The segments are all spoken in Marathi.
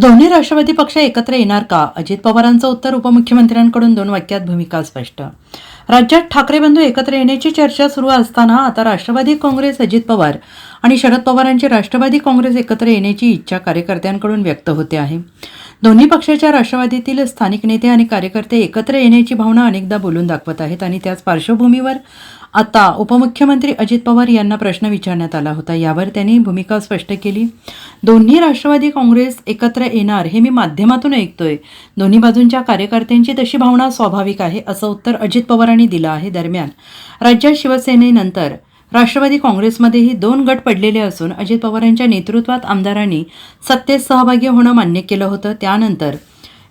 दोन्ही राष्ट्रवादी पक्ष एकत्र येणार का? अजित पवारांचं उत्तर उपमुख्यमंत्र्यांकडून दोन वाक्यात भूमिका स्पष्ट. राज्यात ठाकरे बंधू एकत्र येण्याची चर्चा सुरू असताना आता राष्ट्रवादी काँग्रेस अजित पवार आणि शरद पवारांची राष्ट्रवादी काँग्रेस एकत्र येण्याची इच्छा कार्यकर्त्यांकडून व्यक्त होते आहे. दोन्ही पक्षाच्या राष्ट्रवादीतील स्थानिक नेते आणि कार्यकर्ते एकत्र येण्याची भावना अनेकदा बोलून दाखवत आहेत आणि त्याच पार्श्वभूमीवर आता उपमुख्यमंत्री अजित पवार यांना प्रश्न विचारण्यात आला होता. यावर त्यांनी भूमिका स्पष्ट केली. दोन्ही राष्ट्रवादी काँग्रेस एकत्र येणार हे मी माध्यमातून ऐकतोय. दोन्ही बाजूंच्या कार्यकर्त्यांची तशी भावना स्वाभाविक आहे असं उत्तर अजित पवारांनी दिलं आहे. दरम्यान राज्यात शिवसेनेनंतर राष्ट्रवादी काँग्रेसमध्येही दोन गट पडलेले असून अजित पवारांच्या नेतृत्वात आमदारांनी सत्तेत सहभागी होणं मान्य केलं होतं. त्यानंतर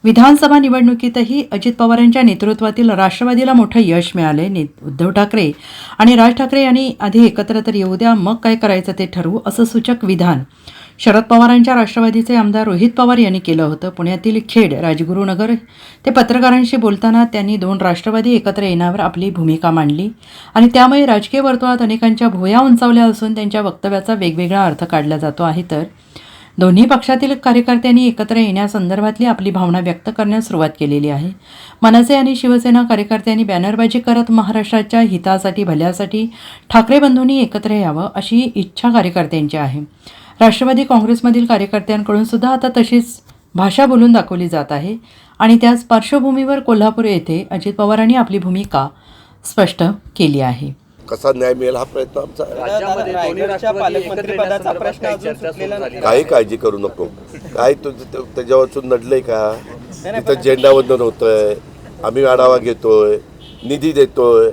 विधानसभा निवडणुकीतही अजित पवारांच्या नेतृत्वातील राष्ट्रवादीला मोठं यश मिळालंय ने उद्धव ठाकरे. आणि राज ठाकरे यांनी आधी एकत्र तर येऊ द्या मग काय करायचं ते ठरवू असं सूचक विधान शरद पवारांच्या राष्ट्रवादीचे आमदार रोहित पवार यांनी केलं होतं. पुण्यातील खेड राजगुरुनगर ते पत्रकारांशी बोलताना त्यांनी दोन राष्ट्रवादी एकत्र येण्यावर आपली भूमिका मांडली. आणि त्यामुळे राजकीय वर्तुळात अनेकांच्या भुया उंचावल्या असून त्यांच्या वक्तव्याचा वेगवेगळा अर्थ काढला जातो. आहे तर दोन्ही पक्षातील कार्यकर्त्यांनी एकत्र येण्यासंदर्भातली आपली भावना व्यक्त करण्यास सुरुवात केलेली आहे. मनसे आणि शिवसेना कार्यकर्त्यांनी बॅनरबाजी करत महाराष्ट्राच्या हितासाठी भल्यासाठी ठाकरे बंधूंनी एकत्र यावं अशी इच्छा कार्यकर्त्यांची आहे. राष्ट्रवादी काँग्रेसमधील कार्यकर्त्यांकडून सुद्धा आता तशीच भाषा बोलून दाखवली जात आहे आणि त्याच पार्श्वभूमीवर कोल्हापूर येथे अजित पवारांनी आपली भूमिका स्पष्ट केली आहे. कसा न्याय मिळेल हा प्रयत्न आमचा आहे. राज्यामध्ये दोन्ही रायगडच्या राष्ट्रवादी एकत्र पालकमंत्रीपदाचा येण्यासंदर्भात प्रश्न काही अजून चर्चा सुटलेला सुरू झाली काही काळजी करू नको. काय तुझं ते- त्याच्यावरचून नडलंय का? तिथं झेंडावंदन होतंय. आम्ही आढावा घेतोय. निधी देतोय.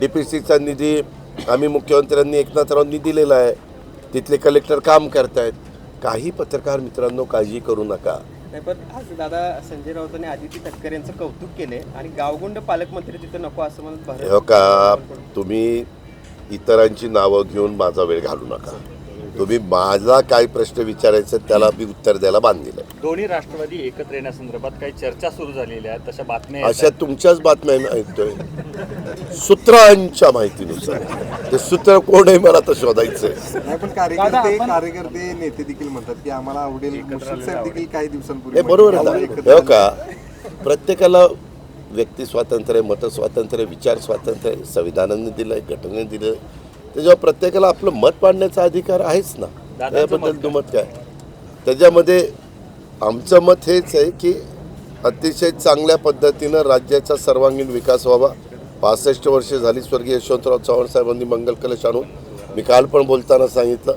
डीपीसीचा निधी आम्ही मुख्यमंत्र्यांनी एकनाथरावांनी दिलेला आहे. तिथले कलेक्टर काम करतायत. काही पत्रकार मित्रांनो काळजी करू नका. नाही पण आज दादा संजय राऊतांनी आदिती तटकरे यांचं कौतुक केले आणि गावगुंड पालकमंत्री तिथं नको असं म्हणत भारत हो का? तुम्ही इतरांची नावं घेऊन माझा वेळ घालू नका. तुम्ही माझा काय प्रश्न विचारायचा त्याला मी उत्तर द्यायला बांधलेलं आहे. दोन्ही राष्ट्रवादी एकत्र येण्यासंदर्भात काही चर्चा सुरू झालेल्या आहेत तशा बातम्या अशा तुमच्याच बातम्या मी ऐकतोय. सूत्रांच्या माहितीनुसार. ते सूत्र कोण आहे मला तर शोधायचंय. पण कार्यकर्ते कार्यकर्ते नेते देखील म्हणतात की आम्हाला आवडेल देखील काही दिवसांपूर्वी बरोबर आहे ना. हो का? प्रत्येकाला व्यक्ती स्वातंत्र्य आहे मत स्वातंत्र्य आहे, विचार स्वातंत्र्य आहे, संविधानाने दिलं आहे घटनेने दिलं आहे त्याच्यावर प्रत्येकाला आपलं मत मांडण्याचा अधिकार आहेच ना. त्याबद्दल दुमत काय? त्याच्यामध्ये आमचं मत हेच आहे की अतिशय चांगल्या पद्धतीनं राज्याचा सर्वांगीण विकास व्हावा. पासष्ट वर्षे झाली स्वर्गीय यशवंतराव चव्हाण साहेबांनी मंगल कलश आणून. मी काल पण बोलताना सांगितलं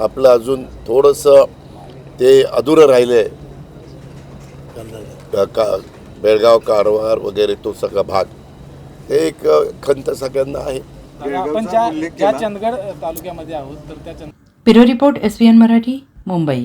आपलं अजून थोडंसं ते अधुरं राहिलं आहे का बेळगाव कारवार वगैरे तो सगळा भाग. हे एक खंत सगळ्यांना आहे. आपण ज्या ज्या चंदगड तालुक्यामध्ये आहोत तर त्या चंद bureau report S Marathi Mumbai.